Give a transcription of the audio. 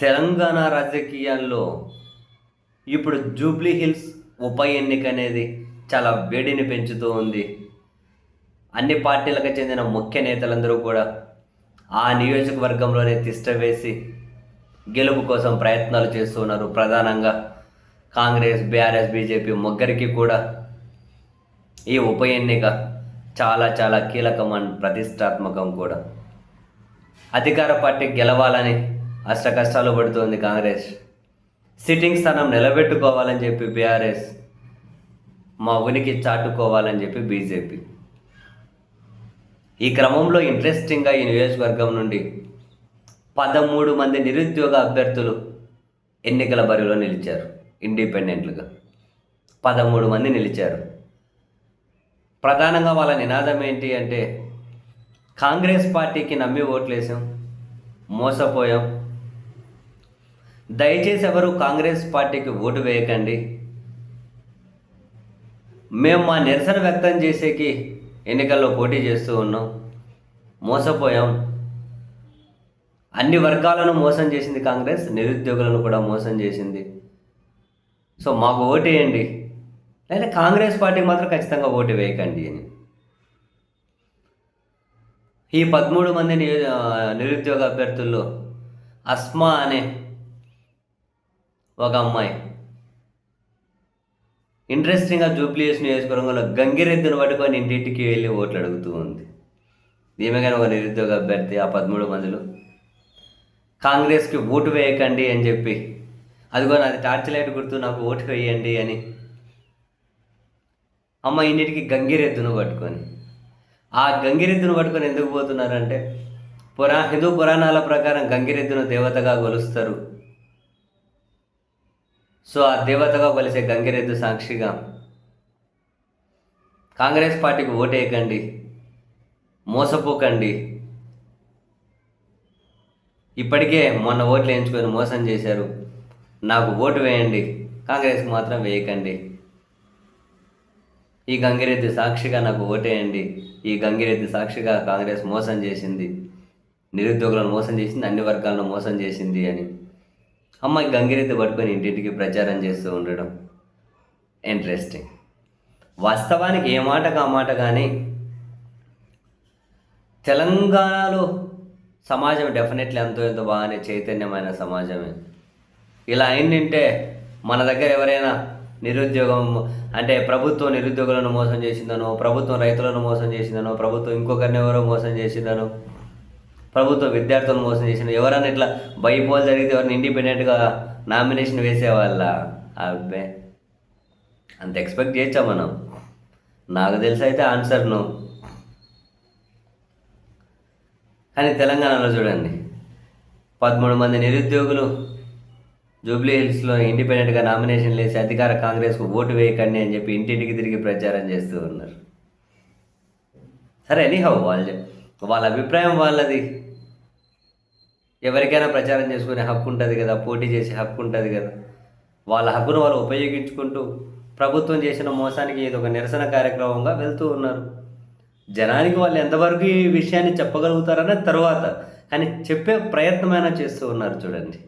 తెలంగాణ రాజకీయాల్లో ఇప్పుడు Jubilee hills ఉప ఎన్నిక అనేది చాలా వేడిని పెంచుతూ ఉంది. అన్ని పార్టీలకు చెందిన ముఖ్య నేతలందరూ కూడా ఆ నియోజకవర్గంలోనే తిష్ట వేసి గెలుపు కోసం ప్రయత్నాలు చేస్తున్నారు ప్రధానంగా కాంగ్రెస్ బీఆర్ఎస్ బీజేపీ ముగ్గురికి కూడా ఈ ఉప ఎన్నిక చాలా చాలా కీలకం అండ్ ప్రతిష్టాత్మకం కూడా. అధికార పార్టీ గెలవాలని అష్ట కష్టాలు పడుతోంది కాంగ్రెస్. సిట్టింగ్ స్థానం నిలబెట్టుకోవాలని చెప్పి బీఆర్ఎస్ మా ఉనికి చాటుకోవాలని చెప్పి బీజేపీ. ఈ క్రమంలో ఇంట్రెస్టింగ్గా ఈ నియోజకవర్గం నుండి పదమూడు మంది నిరుద్యోగ అభ్యర్థులు ఎన్నికల బరిలో నిలిచారు ఇండిపెండెంట్లుగా. పదమూడు మంది నిలిచారు. ప్రధానంగా వాళ్ళ నినాదం ఏంటి అంటే కాంగ్రెస్ పార్టీకి నమ్మి ఓట్లేసాం మోసపోయాం దయచేసి ఎవరు కాంగ్రెస్ పార్టీకి ఓటు వేయకండి. మేము మా నిరసన వ్యక్తం చేసేకి ఎన్నికల్లో పోటీ చేస్తూ ఉన్నాం. మోసపోయాం. అన్ని వర్గాలను మోసం చేసింది కాంగ్రెస్ నిరుద్యోగులను కూడా మోసం చేసింది. సో మాకు ఓటేయండి లేదా కాంగ్రెస్ పార్టీకి మాత్రం ఖచ్చితంగా ఓటు వేయకండి అని. ఈ పదమూడు మంది నిరుద్యోగ అభ్యర్థుల్లో అస్మా అనే ఒక అమ్మాయి. ఇంట్రెస్టింగ్గా జూబ్లీస్ నియోజకవర్గంలో గంగిరెద్దును పట్టుకొని ఇంటింటికి వెళ్ళి ఓట్లు అడుగుతూ ఉంది. ఈమె ఒక నిరుద్యోగ అభ్యర్థి ఆ పదమూడు మందిలో. కాంగ్రెస్కి ఓటు వేయకండి అని చెప్పి అదిగో నాది టార్చ్ లైట్ గుర్తు నాకు ఓటు వేయండి అని. అమ్మ ఇంటికి గంగిరెద్దును పట్టుకొని. ఆ గంగిరెద్దును పట్టుకొని ఎందుకు పోతున్నారంటే పురా హిందూ పురాణాల ప్రకారం గంగిరెద్దును దేవతగా కొలుస్తారు సో ఆ దేవతగా కొలిసే గంగిరెద్దు సాక్షిగా కాంగ్రెస్ పార్టీకి ఓటేయకండి మోసపోకండి. ఇప్పటికే మొన్న ఓట్లు వేయించుకొని మోసం చేశారు. నాకు ఓటు వేయండి కాంగ్రెస్కి మాత్రం వేయకండి. ఈ గంగిరెద్ది సాక్షిగా నాకు ఓటేయండి ఈ గంగిరెద్ది సాక్షిగా కాంగ్రెస్ మోసం చేసింది. నిరుద్యోగులను మోసం చేసింది అన్ని వర్గాలను మోసం చేసింది అని. అమ్మాయి గంగిరెద్దు పట్టుకొని ఇంటింటికి ప్రచారం చేస్తూ ఉండడం ఇంట్రెస్టింగ్ వాస్తవానికి ఏ మాటకు ఆ మాట కానీ తెలంగాణలో సమాజం డెఫినెట్లీ ఎంతో ఎంతో బాగానే చైతన్యమైన సమాజమే. ఇలా అయిందంటే మన దగ్గర ఎవరైనా నిరుద్యోగం అంటే ప్రభుత్వం నిరుద్యోగులను మోసం చేసిందనో ప్రభుత్వం రైతులను మోసం చేసిందనో ప్రభుత్వం ఇంకొకరిని ఎవరో మోసం చేసిందనో ప్రభుత్వం విద్యార్థులను మోసం చేసిన ఎవరైనా ఇట్లా బైపోల్ జరిగితే ఎవరిని ఇండిపెండెంట్గా నామినేషన్ వేసేవాళ్ళ? అబ్బే. అంత ఎక్స్పెక్ట్ చేయొచ్చా మనం? నాకు తెలిసి అయితే ఆన్సర్ నో. కానీ తెలంగాణలో చూడండి. పదమూడు మంది నిరుద్యోగులు జూబ్లీ హిల్స్లో ఇండిపెండెంట్గా నామినేషన్ వేసి అధికార కాంగ్రెస్కు ఓటు వేయకండి అని చెప్పి ఇంటింటికి తిరిగి ప్రచారం చేస్తూ ఉన్నారు. సరే ఎనీహౌ వాళ్ళు చెప్- వాళ్ళ అభిప్రాయం వాళ్ళది. ఎవరికైనా ప్రచారం చేసుకునే హక్కు ఉంటుంది కదా పోటీ చేసే హక్కు ఉంటుంది కదా. వాళ్ళ హక్కును వాళ్ళు ఉపయోగించుకుంటూ ప్రభుత్వం చేసిన మోసానికి ఇది ఒక నిరసన కార్యక్రమంగా వెళ్తూ ఉన్నారు. జనానికి వాళ్ళు ఎంతవరకు ఈ విషయాన్ని చెప్పగలుగుతారనే తర్వాత కానీ చెప్పే ప్రయత్నమైనా చేస్తూ ఉన్నారు చూడండి.